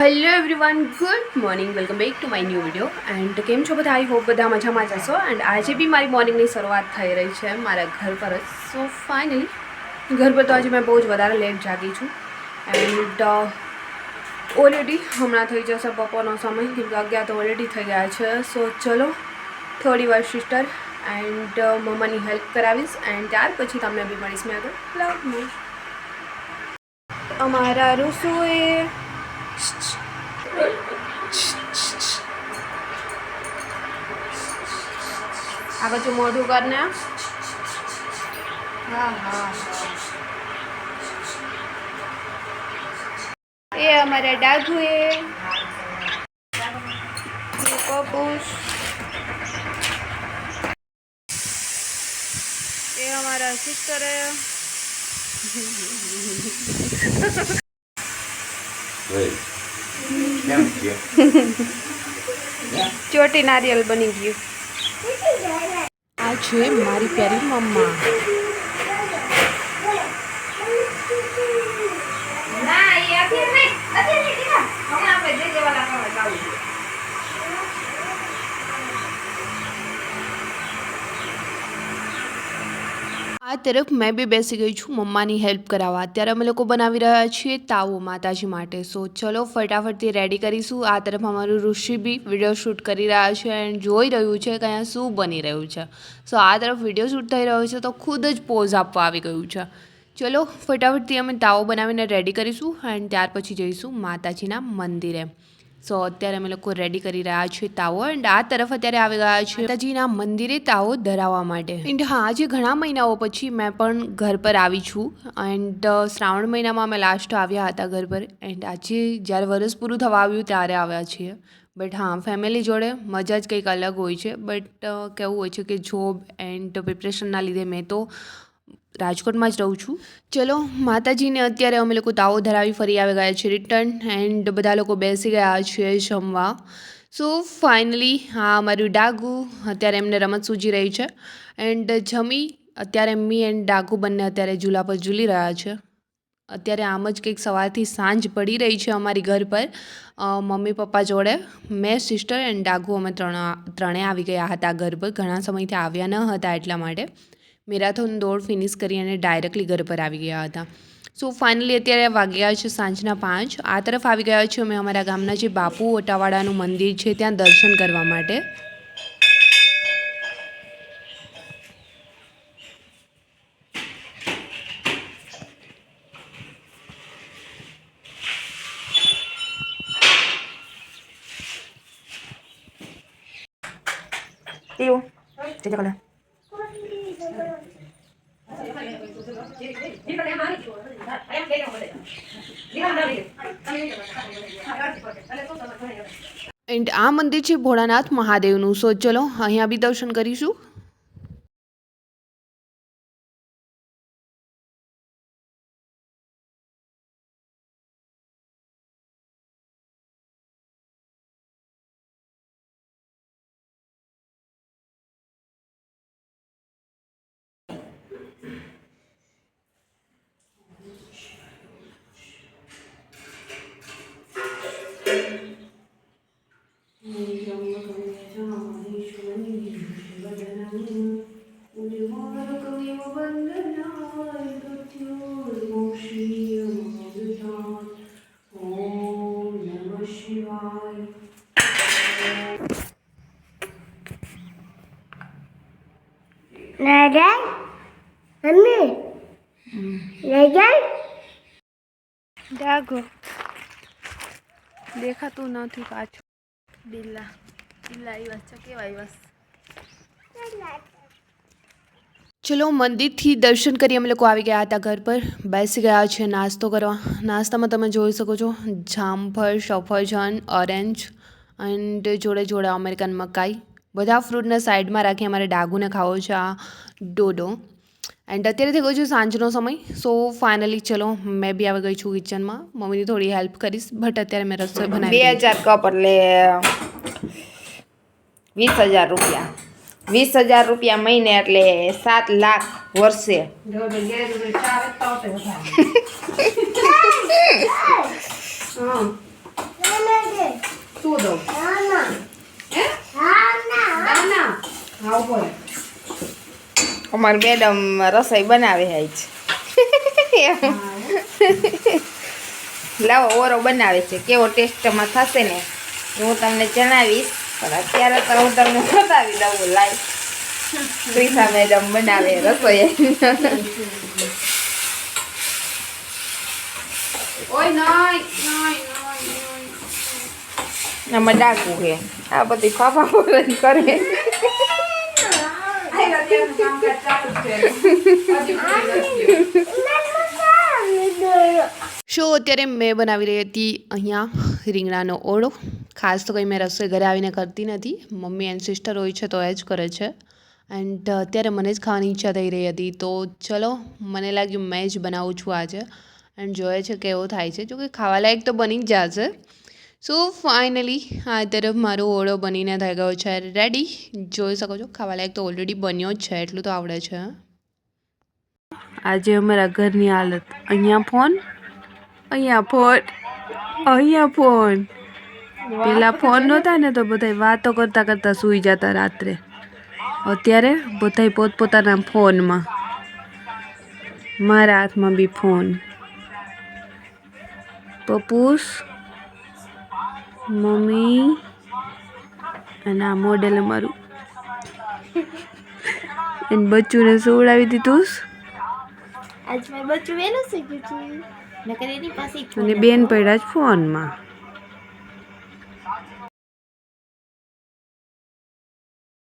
Hello everyone good morning welcome back to my new video and કેમ છો બધા? I hope બધા મજામાં જશો એન્ડ આજે બી મારી મોર્નિંગની શરૂઆત થઈ રહી છે મારા ઘર પર જ. સો ફાઇનલી ઘર પર તો આજે મેં બહુ જ વધારે લેટ જાગી છું. એન્ડ ઓલરેડી હમણાં થઈ જશે બપોરનો સમય, કેમ અગિયાર તો ઓલરેડી થઈ ગયા છે. સો ચલો, થોડી વાર સિસ્ટર એન્ડ મમ્માની હેલ્પ કરાવીશ. એન્ડ ત્યાર પછી તમને બી મળીશ. મેં આગળ લવ અમારા રસોએ આ બધું મોઢું કરને હા હા. એ અમારા ડાઘુ એ પપુસ એ અમારા સિસ્ટર. Wait. ચોટી નારિયેલ બની ગયું. આ છે મારી પ્યારી મમ્મા. આ તરફ મેં બી બેસી ગઈ છું મમ્માની હેલ્પ કરાવવા. અત્યારે અમે લોકો બનાવી રહ્યા છીએ તાવો માતાજી માટે. સો ચલો ફટાફટથી રેડી કરીશું. આ તરફ અમારું ઋષિ બી વીડિયો શૂટ કરી રહ્યા છે એન્ડ જોઈ રહ્યું છે કે અહીંયા શું બની રહ્યું છે. સો આ તરફ વીડિયો શૂટ થઈ રહ્યો છે તો ખુદ જ પોઝ આપવા આવી ગયું છે. ચલો ફટાફટથી અમે તાવો બનાવીને રેડી કરીશું એન્ડ ત્યાર પછી જઈશું માતાજીના મંદિરે. સો અત્યારે અમે લોકો રેડી કરી રહ્યા છીએ તાવો એન્ડ આ તરફ અત્યારે આવી ગયા છે માતાજીના મંદિરે તાવો ધરાવવા માટે. એન્ડ હા, આજે ઘણા મહિનાઓ પછી મેં પણ ઘર પર આવી છું એન્ડ શ્રાવણ મહિનામાં અમે લાસ્ટ આવ્યા હતા ઘર પર એન્ડ આજે જ્યારે વરસ પૂરું થવા આવ્યું ત્યારે આવ્યા છીએ. બટ હા ફેમિલી જોડે મજા જ કંઈક અલગ હોય છે. બટ કેવું હોય છે કે જોબ એન્ડ પ્રિપરેશનના લીધે મેં તો રાજકોટમાં જ રહું છું. ચલો, માતાજીને અત્યારે અમે લોકો તાવો ધરાવી ફરી આવી ગયા છે રિટર્ન એન્ડ બધા લોકો બેસી ગયા છે જમવા. સો ફાઇનલી હા અમારું ડાગુ અત્યારે એમને રમત સૂજી રહી છે. એન્ડ જમી, અત્યારે મી એન્ડ ડાગુ બંને અત્યારે ઝૂલા પર ઝૂલી રહ્યા છે. અત્યારે આમ જ કંઈક સવારથી સાંજ પડી રહી છે અમારી ઘર પર. મમ્મી, પપ્પા જોડે, મેં સિસ્ટર એન્ડ ડાગુ અમે ત્રણ ત્રણેય આવી ગયા હતા ઘર પર. ઘણા સમયથી આવ્યા ન હતા એટલા માટે. મેરાથોન દોડ ફિનિશ કરી અને ડાયરેક્ટલી ઘર પર આવી ગયા હતા. સો ફાઇનલી અત્યારે વાગ્યા છે સાંજના પાંચ. આ તરફ આવી ગયા છીએ અમે અમારા ગામના જે બાપુ ઓટાવાડાનું મંદિર છે ત્યાં દર્શન કરવા માટે. Tío, એન્ડ આ મંદિર છે ભોળાનાથ મહાદેવનું. સો ચલો અહીંયા બી દર્શન કરીશું. Nada? Mami? Nada? ડાગો દેખાતું નથી પાછું બિલ્લા બિલ્લા આવ્યા છે કેવા આવ્યા ચલો મંદિરથી દર્શન કરી અમે લોકો આવી ગયા હતા ઘર પર. બેસી ગયા છે નાસ્તો કરવા. નાસ્તામાં તમે જોઈ શકો છો જામફળ સફરજન ઓરેન્જ એન્ડ જોડે જોડે અમેરિકન મકાઈ. બધા ફ્રૂટને સાઈડમાં રાખી અમારે ડાગુને ખાવો છે આ ડોડો. એન્ડ અત્યારે થઈ ગયો છે સાંજનો સમય. સો ફાઇનલી ચલો મેં બી આવી ગઈ છું કિચનમાં મમ્મીની થોડી હેલ્પ કરીશ બટ અત્યારે મેં રસોઈ બે બનાવી હજાર કપ એટલે વીસ હજાર રૂપિયા. વીસ હજાર રૂપિયા મહિને એટલે સાત લાખ વર્ષે. હા હે હા અમાર મેડમ રસોઈ બનાવે છે લાવો, ઓરો બનાવે છે. કેવો ટેસ્ટમાં થશે ને, હું તમને જણાવીશ. પણ અત્યારે તો હું તમને બતાવી દઉં લાઈવ ત્રિષા મેડમ બનાવે રસોઈ. ઓય ડાકું છે. આ બધી ફાફા ફોરન કરે. શો અત્યારે મેં બનાવી રહી હતી અહીંયા રીંગણાનો ઓળો. ખાસ તો કંઈ મેં રસોઈ ઘરે આવીને કરતી નથી. મમ્મી એન્ડ સિસ્ટર હોય છે તો એ જ કરે છે. એન્ડ અત્યારે મને જ ખાવાની ઈચ્છા થઈ રહી હતી. તો ચલો, મને લાગ્યું મેં જ બનાવું છું આજે. એન્ડ જોઈએ છે કેવો થાય છે. જોકે ખાવા લાયક તો બની જ જશે. સો ફાઇનલી આ તરફ મારો ઓળો બનીને થઈ ગયો છે. રેડી જોઈ શકો છો ખાવા લાયક તો ઓલરેડી બન્યો જ છે. એટલું તો આવડે છે. આજે અમારા ઘરની હાલત. અહીંયા ફોન અહીંયા ફોન અહીંયા ફોન પેલા ફોન નહોતા ને તો બધા વાતો કરતા કરતા સૂઈ જતા રાત્રે. અત્યારે બધા પોતપોતાના ફોનમાં. મારા હાથમાં બી ફોન. પપ્પુસ મમ્મી અને આ મોડેલ અમારું. એને બચ્ચુને સુવડાવી દીધું આજ મેં બચ્ચું વહેલું શીખ્યું છું. નકર એની પાસે અને બેન પડ્યા જ ફોનમાં.